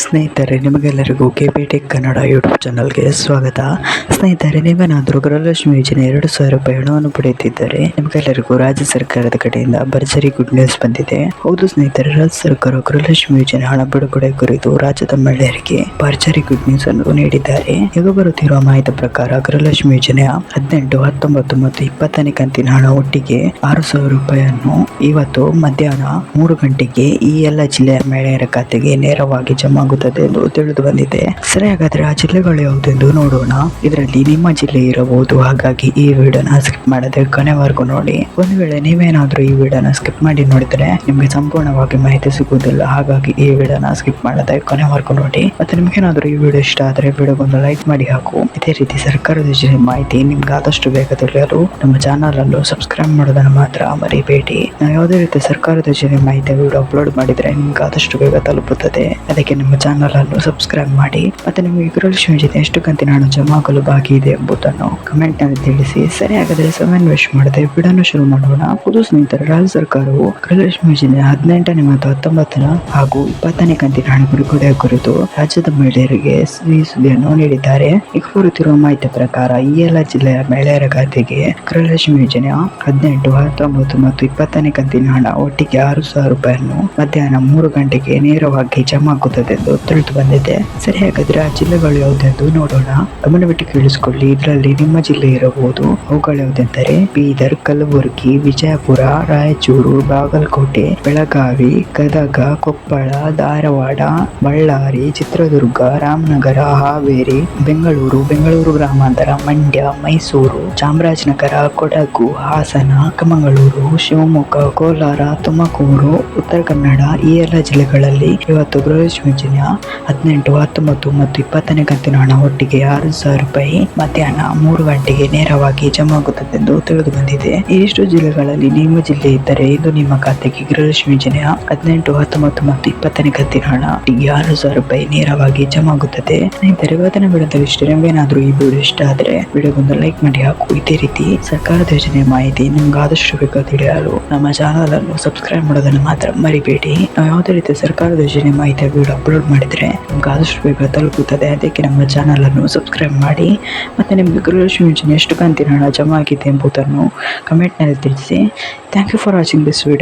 ಸ್ನೇಹಿತರೆ, ನಿಮಗೆಲ್ಲರಿಗೂ K P tech Kannada YouTube ಚಾನಲ್ಗೆ ಸ್ವಾಗತ. ಸ್ನೇಹಿತರೆ, ನೀವೇನಾದರೂ ಗೃಹಲಕ್ಷ್ಮಿ ಯೋಜನೆ ಎರಡು ಸಾವಿರ ರೂಪಾಯಿ ಹಣವನ್ನು ಪಡೆಯುತ್ತಿದ್ದರೆ, ನಿಮಗೆಲ್ಲರಿಗೂ ರಾಜ್ಯ ಸರ್ಕಾರದ ಕಡೆಯಿಂದ ಭರ್ಜರಿ ಗುಡ್ ನ್ಯೂಸ್ ಬಂದಿದೆ. ಹೌದು ಸ್ನೇಹಿತರೆ, ರಾಜ್ಯ ಸರ್ಕಾರ ಗೃಹಲಕ್ಷ್ಮಿ ಯೋಜನೆ ಹಣ ಬಿಡುಗಡೆ ಕುರಿತು ರಾಜ್ಯದ ಮಹಿಳೆಯರಿಗೆ ಭರ್ಜರಿ ಗುಡ್ ನ್ಯೂಸ್ ಅನ್ನು ನೀಡಿದ್ದಾರೆ. ಈಗ ಬರುತ್ತಿರುವ ಮಾಹಿತಿ ಪ್ರಕಾರ ಗೃಹಲಕ್ಷ್ಮಿ ಯೋಜನೆಯ ಹದಿನೆಂಟು, ಹತ್ತೊಂಬತ್ತು ಮತ್ತು ಇಪ್ಪತ್ತನೇ ಕಂತಿನ ಹಣ ಒಟ್ಟಿಗೆ ಆರು ಸಾವಿರ ರೂಪಾಯಿಯನ್ನು ಇವತ್ತು ಮಧ್ಯಾಹ್ನ ಮೂರು ಗಂಟೆಗೆ ಈ ಎಲ್ಲ ಜಿಲ್ಲೆಯ ಮಹಿಳೆಯರ ಖಾತೆಗೆ ನೇರವಾಗಿ ಜಮಾ ಆಗುತ್ತದೆ ಎಂದು ತಿಳಿದು ಬಂದಿದೆ. ಸರಿ ಹಾಗಾದ್ರೆ ಆ ಜಿಲ್ಲೆಗಳು ಯಾವುದೆಂದು ನೋಡೋಣ. ಇದರಲ್ಲಿ ನಿಮ್ಮ ಜಿಲ್ಲೆ ಇರಬಹುದು. ಹಾಗಾಗಿ ಈ ವಿಡಿಯೋನ ಸ್ಕಿಪ್ ಮಾಡದೆ ಕೊನೆವರೆಗೂ ನೋಡಿ. ಒಂದು ವೇಳೆ ನೀವೇನಾದ್ರೂ ಈ ವಿಡಿಯೋನ ಸ್ಕಿಪ್ ಮಾಡಿ ನೋಡಿದ್ರೆ ನಿಮಗೆ ಸಂಪೂರ್ಣವಾಗಿ ಮಾಹಿತಿ ಸಿಗುವುದಿಲ್ಲ. ಹಾಗಾಗಿ ಈ ವಿಡಿಯೋನ ಸ್ಕಿಪ್ ಮಾಡದೆ ಕೊನೆವರೆಗೂ ನೋಡಿ. ಮತ್ತೆ ನಿಮ್ಗೇನಾದ್ರೂ ಈ ವಿಡಿಯೋ ಇಷ್ಟ ಆದರೆ ವಿಡಿಯೋಗೊಂದು ಲೈಕ್ ಮಾಡಿ ಹಾಕು. ಇದೇ ರೀತಿ ಸರ್ಕಾರದ ಯೋಜನೆ ಮಾಹಿತಿ ನಿಮ್ಗೆ ಆದಷ್ಟು ಬೇಗ ತಿಳಿಯಲು ನಮ್ಮ ಚಾನಲ್ ಅನ್ನು ಸಬ್ಸ್ಕ್ರೈಬ್ ಮಾಡೋದನ್ನು ಮಾತ್ರ ಮರಿಬೇಡಿ. ನಾವು ಯಾವುದೇ ರೀತಿ ಸರ್ಕಾರದ ಯೋಜನೆ ಮಾಹಿತಿ ವಿಡಿಯೋ ಅಪ್ಲೋಡ್ ಮಾಡಿದ್ರೆ ನಿಮ್ಗೆ ಆದಷ್ಟು ಬೇಗ ತಲುಪುತ್ತದೆ. ಅದಕ್ಕೆ ನಮ್ಮ ಚಾನಲ್ ಅನ್ನು ಸಬ್ಸ್ಕ್ರೈಬ್ ಮಾಡಿ. ಮತ್ತೆ ನಿಮಗೆ ಗೃಹಲಕ್ಷ್ಮಿ ಜೊತೆ ಎಷ್ಟು ಕಂತಿನ ಹಣ ಜಮಾ ಆಗಲು ಬಾಕಿ ಇದೆ ಎಂಬುದನ್ನು ಕಮೆಂಟ್ನಲ್ಲಿ ತಿಳಿಸಿ. ಸರಿ, ಹಾಗಾದ್ರೆ ಸಮಯ ವೇಸ್ಟ್ ಮಾಡದೆ ಬಿಡನ್ನು ಶುರು ಮಾಡೋಣ. ಪುದು ಸ್ನೇಹಿತರೆ, ರಾಜ್ಯ ಸರ್ಕಾರವು ಗೃಹಲಕ್ಷ್ಮಿ ಯೋಜನೆ ಹದಿನೆಂಟನೇ ಮತ್ತು ಹತ್ತೊಂಬತ್ತನ ಹಾಗೂ ಇಪ್ಪತ್ತನೇ ಕಂತಿನ ಹಣ ಬಿಡುಗಡೆ ಕುರಿತು ರಾಜ್ಯದ ಮಹಿಳೆಯರಿಗೆ ಸಿಹಿ ಸುದ್ದಿಯನ್ನು ನೀಡಿದ್ದಾರೆ. ಈಗ ಬರುತ್ತಿರುವ ಮಾಹಿತಿ ಪ್ರಕಾರ, ಈ ಎಲ್ಲ ಜಿಲ್ಲೆಯ ಮಹಿಳೆಯರ ಖಾತೆಗೆ ಗೃಹಲಕ್ಷ್ಮಿ ಯೋಜನೆ ಹದಿನೆಂಟು, ಹತ್ತೊಂಬತ್ತು ಮತ್ತು ಇಪ್ಪತ್ತನೇ ಕಂತಿನ ಹಣ ಒಟ್ಟಿಗೆ ಆರು ಸಾವಿರ ರೂಪಾಯಿಯನ್ನು ಮಧ್ಯಾಹ್ನ ಮೂರು ಗಂಟೆಗೆ ನೇರವಾಗಿ ಜಮಾ ಆಗುತ್ತದೆ. ಎಂದು ತಿಳಿದು ಬಂದಿದೆ. ಸರಿ, ಹಾಗಾದ್ರೆ ಆ ಜಿಲ್ಲೆಗಳು ಯಾವುದೆಂದು ನೋಡೋಣ. ಗಮನವಿಟ್ಟು ಕೇಳಿಸಿಕೊಳ್ಳಿ. ಇದರಲ್ಲಿ ನಿಮ್ಮ ಜಿಲ್ಲೆ ಇರಬಹುದು. ಅವುಗಳು ಯಾವುದೆಂದರೆ, ಬೀದರ್, ಕಲಬುರಗಿ, ವಿಜಯಪುರ, ರಾಯಚೂರು, ಬಾಗಲಕೋಟೆ, ಬೆಳಗಾವಿ, ಗದಗ, ಕೊಪ್ಪಳ, ಧಾರವಾಡ, ಬಳ್ಳಾರಿ, ಚಿತ್ರದುರ್ಗ, ರಾಮನಗರ, ಹಾವೇರಿ, ಬೆಂಗಳೂರು ಬೆಂಗಳೂರು ಗ್ರಾಮಾಂತರ, ಮಂಡ್ಯ, ಮೈಸೂರು, ಚಾಮರಾಜನಗರ, ಕೊಡಗು, ಹಾಸನ ಚಿಕ್ಕಮಗಳೂರು ಶಿವಮೊಗ್ಗ, ಕೋಲಾರ, ತುಮಕೂರು, ಉತ್ತರ ಕನ್ನಡ ಈ ಎಲ್ಲ ಜಿಲ್ಲೆಗಳಲ್ಲಿ ಇವತ್ತು ಗೃಹಲಕ್ಷ್ಮಿ ಯೋಜನೆಯ ಹದಿನೆಂಟು, ಹತ್ತೊಂಬತ್ತು ಮತ್ತು ಇಪ್ಪತ್ತನೇ ಕಂತಿನ ಹಣ ಒಟ್ಟಿಗೆ ಆರು ಸಾವಿರ ರೂಪಾಯಿ ಮಧ್ಯಾಹ್ನ ಮೂರು ಗಂಟೆಗೆ ನೇರವಾಗಿ ಜಮಾ ಆಗುತ್ತದೆ ಎಂದು ತಿಳಿದು ಬಂದಿದೆ. ಇಷ್ಟು ಜಿಲ್ಲೆಗಳಲ್ಲಿ ನಿಮ್ಮ ಜಿಲ್ಲೆ ಇದ್ದರೆ ಇದು ನಿಮ್ಮ ಖಾತೆಗೆ ಗೃಹಲಕ್ಷ್ಮಿ ಯೋಜನೆಯ ಹದಿನೆಂಟು, ಹತ್ತೊಂಬತ್ತು ಮತ್ತು ಇಪ್ಪತ್ತನೇ ಕಂತಿನ ಹಣ ಒಟ್ಟಿಗೆ ಆರು ಸಾವಿರ ರೂಪಾಯಿ ನೇರವಾಗಿ ಜಮಾ ಆಗುತ್ತದೆ. ಸ್ನೇಹಿತರೆ, ಇವತ್ತಿನ ವಿಡಿಯೋದಲ್ಲಿ ಇಷ್ಟು. ನಿಮಗೇನಾದ್ರೂ ಈ ವಿಡಿಯೋ ಇಷ್ಟ ಆದರೆ ವಿಡಿಯೋಗೊಂದು ಲೈಕ್ ಮಾಡಿ ಹಾಕು ಇದೇ ರೀತಿ ಸರ್ಕಾರದ ಯೋಜನೆ ಮಾಹಿತಿ ನಿಮ್ಗೆ ಆದಷ್ಟು ಬೇಗ ತಿಳಿಯಲು ನಮ್ಮ ಚಾನಲ್ ಅನ್ನು ಸಬ್ಸ್ಕ್ರೈಬ್ ಮಾಡೋದನ್ನು ಮಾತ್ರ ಮರಿಬೇಡಿ. ನಾವು ಯಾವುದೇ ರೀತಿ ಸರ್ಕಾರದ ಯೋಜನೆ ಮಾಹಿತಿ, ವಿಡಿಯೋ ಅಪ್ಲೋಡ್ ಮಾಡಿದ್ರೆ ನಿಮ್ಗೆ ಆದಷ್ಟು ಬೇಗ ತಲುಪುತ್ತದೆ. ಅದಕ್ಕೆ ನಮ್ಮ ಚಾನಲನ್ನು ಸಬ್ಸ್ಕ್ರೈಬ್ ಮಾಡಿ. ಮತ್ತೆ ನಿಮಗೆ ಗೃಹಲಕ್ಷ್ಮಿ ಯೋಜನೆ ಎಷ್ಟು ಕಂತಿನ ಹಣ ಜಮಾ ಆಗಿದೆ ಎಂಬುದನ್ನು ಕಮೆಂಟ್ನಲ್ಲಿ ತಿಳಿಸಿ. Thank you for watching this video